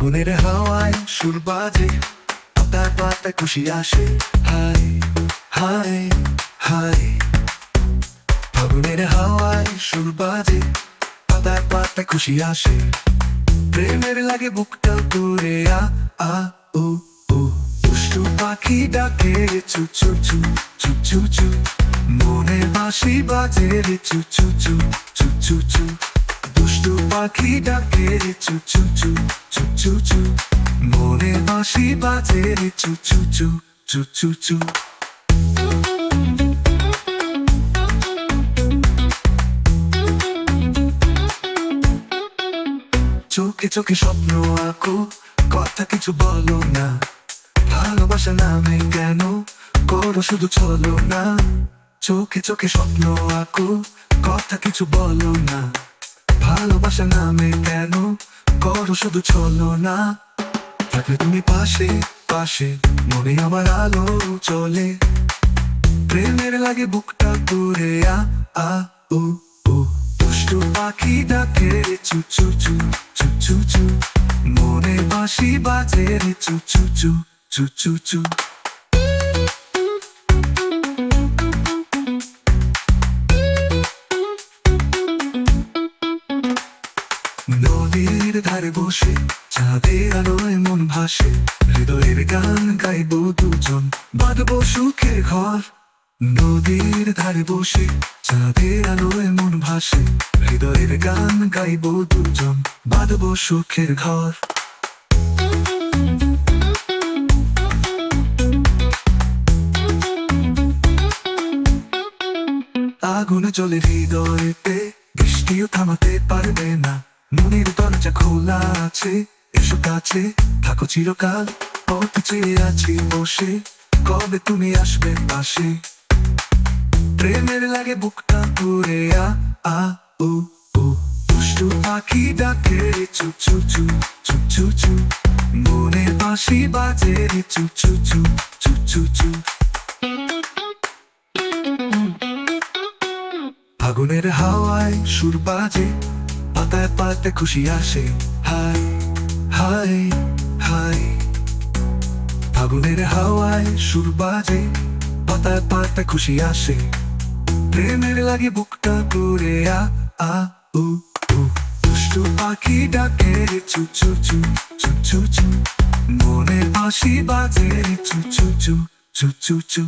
ফাগুনের হাওয়ায় সুর বাজে পাতায় পাতায় খুশি আসে। হাই হাই হাই ফাগুনের হাওয়ায় সুর বাজে পাতায় পাতায় খুশি আসে। প্রেমের লাগে বুকটা করে আ আ ও উ। দুষ্টু পাখি ডাকে চু চু চু চু চু চু। মনে বাঁশি বাজে রে চু চু চু চু চু চু। দুষ্টু পাখি ডাকে চু চু চু চু চু চু। মনে বাঁশি বাজে চু চু চু চু চু চু। চোখে চোখে স্বপ্ন আঁকো, কথা কিছু বলো না। ভালোবাসা নামে কেন, করো শুধু চলো না চোখে চোখে স্বপ্ন আঁকো, কথা কিছু বলো না। ভালোবাসা নামে কেন? করো শুধু চলো না। থাকলে তুমি পাশে পাশে মনে আমার আলো চলে। প্রেমের লাগে বুকটা করে আ আ, উ উ। দুষ্টু পাখি ডাকে চু চু চু চু চু চু। মনে বাঁশি বাজে চু চু চু চু চু চু। নদীর ধারে বসে, চাঁদের আলোয় মন ভাসে, হৃদয়ের গান গাইব দুজন, বাঁধবো সুখের ঘর। নদীর ধারে বসে, চাঁদের আলোয় মন ভাসে, হৃদয়ের গান গাইব দুজন, বাঁধবো সুখের ঘর। আগুন চলে হৃদয়েতে, বৃষ্টিও থামাতে পারবে না। মনের দরজা খোলা আছে, এসো কাছে, থাকো চিরকাল, পথ চেয়ে আছি বসে, কবে তুমি আসবে পাশে? প্রেমের লাগে বুকটা করে আ আ, উ উ। দুষ্টু পাখি ডাকে, চু চু চু চু চু চু। মনে বাঁশি বাজে চু চু চু চু চু চু। ফাগুনের হাওয়ায় সুর বাজে পাতায় পাতায় খুশি আসে। হাই হাই হাই ফাগুনের হাওয়ায় সুর বাজে, পাতায় পাতায় খুশি আসে। প্রেমের লাগে বুকটা করে আ আ, উ দুষ্টু পাখি ডাকে চু চু চু চু চু চু। মনে বাঁশি বাজে চু চু চু চু চু চু।